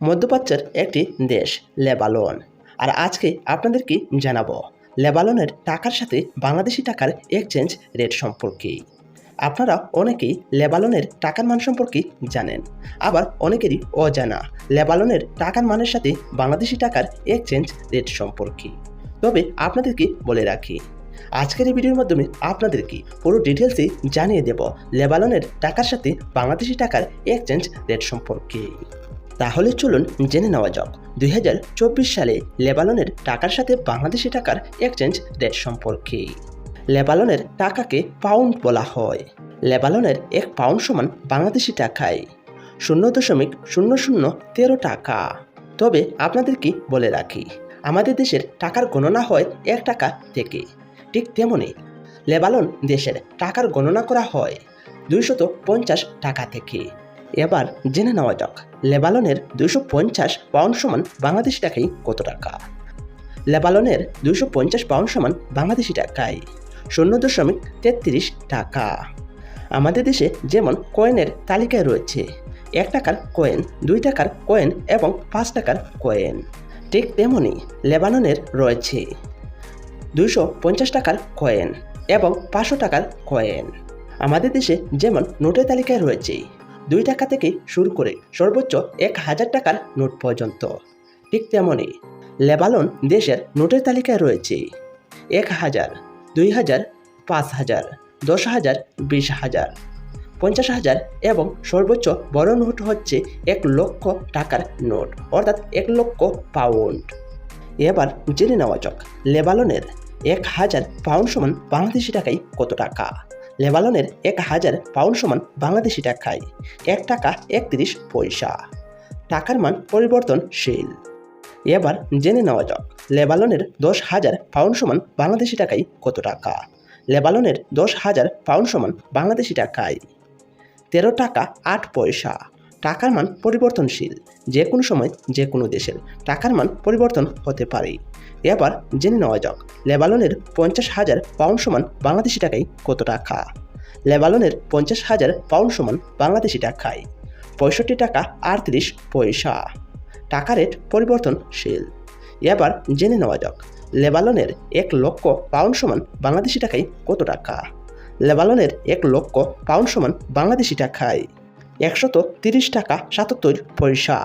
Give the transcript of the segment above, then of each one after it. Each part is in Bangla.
মধ্যপ্রাচ্যের একটি দেশ, লেবানন। আর আজকে আপনাদেরকে জানাব, লেবাননের টাকার সাথে বাংলাদেশি টাকার এক্সচেঞ্জ রেট সম্পর্কে। আপনারা অনেকেই লেবাননের টাকার মান সম্পর্কে জানেন, আবার অনেকেরই অজানা। লেবাননের টাকার মানের সাথে বাংলাদেশি টাকার এক্সচেঞ্জ রেট সম্পর্কে। তবে আপনাদেরকে বলে রাখি, আজকের এই ভিডিওর মাধ্যমে আপনাদেরকে পুরো ডিটেলসে জানিয়ে দেব, লেবাননের টাকার সাথে বাংলাদেশি টাকার এক্সচেঞ্জ রেট সম্পর্কে। তাহলে চলুন জেনে নেওয়া যাক। দুই হাজার চব্বিশ সালে লেবাননের টাকার সাথে বাংলাদেশি টাকার এক্সচেঞ্জ রেট সম্পর্কে। লেবাননের টাকাকে পাউন্ড বলা হয়। লেবাননের এক পাউন্ড সমান বাংলাদেশি টাকায় শূন্য দশমিক শূন্য শূন্য তেরো টাকা। তবে আপনাদেরকে বলে রাখি, আমাদের দেশের টাকার গণনা হয় এক টাকা থেকে। ঠিক তেমনই লেবানন দেশের টাকার গণনা করা হয় দুইশত পঞ্চাশ টাকা থেকে। এবার জেনে নেওয়া যাক, লেবাননের দুশো পঞ্চাশ পাউন্ড সমান বাংলাদেশি টাকায় কত টাকা? লেবাননের দুশো পঞ্চাশ পাউন্ড সমান বাংলাদেশি টাকায় শূন্য দশমিক তেত্রিশ টাকা। আমাদের দেশে যেমন কয়েনের তালিকায় রয়েছে, এক টাকার কয়েন, দুই টাকার কয়েন এবং পাঁচ টাকার কয়েন। ঠিক তেমনই লেবাননের রয়েছে দুশো পঞ্চাশ টাকার কয়েন এবং পাঁচশো টাকার কয়েন। আমাদের দেশে যেমন নোটের তালিকায় রয়েছে দুই টাকা থেকে শুরু করে সর্বোচ্চ এক হাজার টাকার নোট পর্যন্ত। ঠিক তেমনই লেবালন দেশের নোটের তালিকায় রয়েছে এক হাজার, দুই হাজার, পাঁচ হাজার, দশ হাজার, বিশ হাজার, পঞ্চাশ হাজার এবং সর্বোচ্চ বড় নোট হচ্ছে এক লক্ষ টাকার নোট, অর্থাৎ এক লক্ষ পাউন্ড। এবার জেনে নেওয়া যাক লেবাননের এক হাজার পাউন্ড সমান বাংলাদেশি টাকায় কত টাকা। লেবাননের এক হাজার পাউন্ড সমান বাংলাদেশি টাকায় এক টাকা একত্রিশ পয়সা। টাকার মান পরিবর্তনশীল। এবার জেনে নেওয়া যাক, লেবাননের দশ হাজার পাউন্ড সমান বাংলাদেশি টাকায় কত টাকা? লেবাননের দশ হাজার পাউন্ড সমান বাংলাদেশি টাকায় তেরো টাকা আট পয়সা। টাকার মান পরিবর্তনশীল, যে কোনো সময় যে কোনো দেশের টাকার মান পরিবর্তন হতে পারে। এবার জেনে নেওয়া যাক, লেবাননের পঞ্চাশ হাজার পাউন্ড সমান বাংলাদেশি টাকায় কত টাকা? লেবাননের পঞ্চাশ হাজার পাউন্ড সমান বাংলাদেশি টাকায় পঁয়ষট্টি টাকা আটত্রিশ পয়সা। টাকা রেট পরিবর্তনশীল। এবার জেনে নেওয়া যাক, লেবাননের এক লক্ষ পাউন্ড সমান বাংলাদেশি টাকায় কত টাকা? লেবাননের এক লক্ষ পাউন্ড সমান বাংলাদেশি টাকায় একশত তিরিশ টাকা সাতাত্তর পয়সা।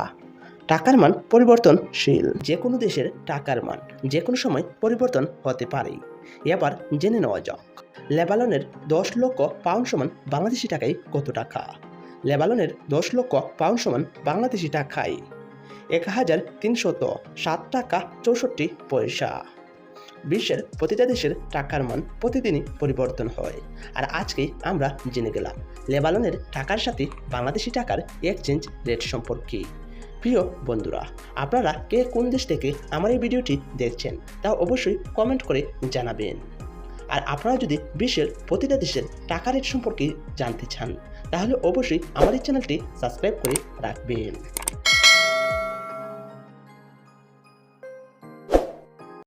টাকার মান পরিবর্তনশীল। যে কোনো দেশের টাকার মান যে কোনো সময় পরিবর্তন হতে পারে এবার জেনে নেওয়া যাক, লেবাননের দশ লক্ষ পাউন্ড সমান বাংলাদেশি টাকায় কত টাকা? লেবাননের দশ লক্ষ পাউন্ড সমান বাংলাদেশি টাকায় এক হাজার তিনশত সাত টাকা চৌষট্টি পয়সা। বিশ্বের প্রতিটা দেশের টাকার মান প্রতিদিনই পরিবর্তন হয়। আর আজকেই আমরা জেনে গেলাম, লেবাননের টাকার সাথে বাংলাদেশি টাকার এক্সচেঞ্জ রেট সম্পর্কে। প্রিয় বন্ধুরা, আপনারা কে কোন দেশ থেকে আমার এই ভিডিওটি দেখছেন তা অবশ্যই কমেন্ট করে জানাবেন। আর আপনারা যদি বিশ্বের প্রতিটা দেশের টাকা রেট সম্পর্কে জানতে চান, তাহলে অবশ্যই আমার এই চ্যানেলটি সাবস্ক্রাইব করে রাখবেন।